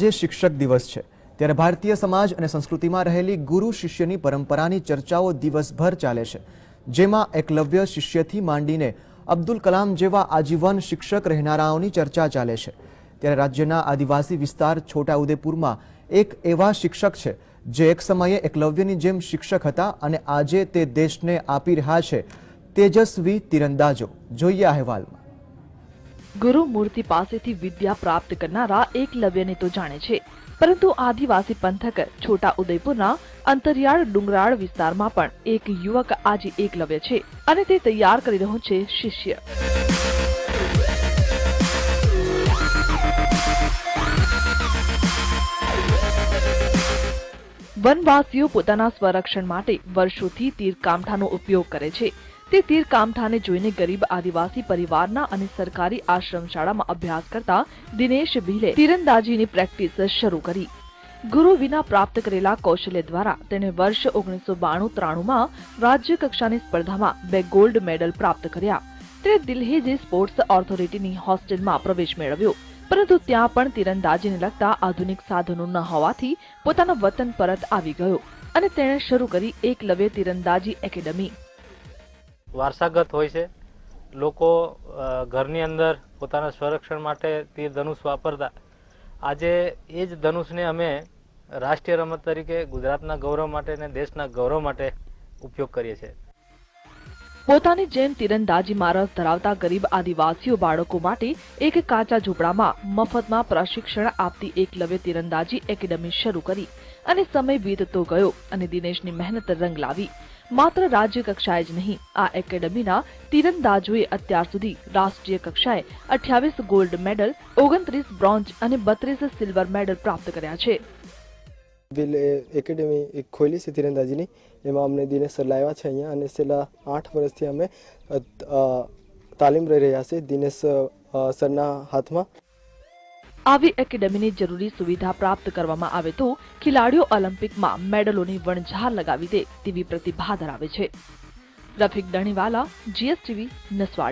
આજે શિક્ષક દિવસ છે. ત્યારે ભારતીય સમાજ અને સંસ્કૃતિમાં રહેલી ગુરુ શિષ્યની પરંપરાની ચર્ચાઓ દિવસભર ચાલે છે. જેમાં એકલવ્ય શિષ્યથી માંડીને અબ્દુલ કલામ જેવા આજીવન શિક્ષક રહેનારાઓની ચર્ચા ચાલે છે. ત્યારે રાજ્યના આદિવાસી વિસ્તાર છોટાઉદેપુરમાં એક એવા શિક્ષક છે, જે એક સમયે એકલવ્યની જેમ શિક્ષક હતા અને આજે તે દેશને આપી રહ્યા છે. તેજસ્વી તીરંદાજો, જોઈએ અહેવાલમાં. ગુરુ મૂર્તિ પાસેથી વિદ્યા પ્રાપ્ત કરનારા એકલવ્યને તો જાણે છે. પરંતુ આદિવાસી પંથક છોટા ઉદયપુરના અંતરિયાળ ડુંગરાળ વિસ્તારમાં પણ એક યુવક આજે એકલવ્ય છે અને તે તૈયાર કરી રહ્યો છે શિષ્ય. વનવાસીઓ પોતાના સ્વરક્ષણ માટે વર્ષોથી તીર કામઠાનો ઉપયોગ કરે છે. તે તીર કામઠાને જોઈને ગરીબ આદિવાસી પરિવારના અને સરકારી આશ્રમ શાળામાં અભ્યાસ કરતા દિનેશ ભીલે તીરંદાજીની પ્રેક્ટિસ શરૂ કરી. ગુરુ વિના પ્રાપ્ત કરેલા કૌશલ્ય દ્વારા તેણે વર્ષ ઓગણીસો બાણું ત્રાણુંમાં રાજ્ય કક્ષાની સ્પર્ધામાં બે ગોલ્ડ મેડલ પ્રાપ્ત કર્યા. તેણે દિલ્હી સ્પોર્ટ્સ ઓથોરિટીની હોસ્ટેલમાં પ્રવેશ મેળવ્યો. પરંતુ ત્યાં પણ તીરંદાજીને લગતા આધુનિક સાધનો ન હોવાથી પોતાના વતન પરત આવી ગયો અને તેણે શરૂ કરી એકલવ્ય તીરંદાજી એકેડમી. વારસાગત હોય છે. લોકો ઘરની અંદર પોતાના સંરક્ષણ માટે તીર ધનુષ વાપરતા. આજે એ જ ધનુષને અમે રાષ્ટ્રીય રમત તરીકે ગુજરાતના ગૌરવ માટે અને દેશના ગૌરવ માટે ઉપયોગ કરીએ છીએ. પોતાની જેમ તીરંદાજીમાં રસ ધરાવતા ગરીબ આદિવાસીઓ બાળકો માટે એક કાચા ઝૂંપડામાં મફતમાં પ્રશિક્ષણ આપતી એકલવ્ય તીરંદાજી એકેડમી શરૂ કરી અને સમય વીતતો ગયો અને દિનેશની મહેનત રંગ લાવી. માત્ર રાજ્ય કક્ષાએ જ નહીં, આ એકેડમીના તીરંદાજોએ અત્યાર સુધી રાષ્ટ્રીય કક્ષાએ અઠ્યાવીસ ગોલ્ડ મેડલ, ઓગણત્રીસ બ્રોન્ઝ અને બત્રીસ સિલ્વર મેડલ પ્રાપ્ત કર્યા છે. વિલ એકેડેમી એક ખોલી છે તીરંદાજીની એમાં અમને દિનેશ સર લાવ્યા છે અહીંયા અને છેલ્લા આઠ વર્ષથી અમે તાલીમ રહી રહ્યા છે દિનેશ સરના હાથમાં. આવી એકેડેમીની જરૂરી સુવિધા પ્રાપ્ત કરવામાં આવે તો ખેલાડીઓ ઓલિમ્પિકમાં મેડલોની વણઝાર લગાવી દે તેવી પ્રતિભા ધરાવે છે. રફીક દણીવાલા, જીએસટીવી, નસવાડી.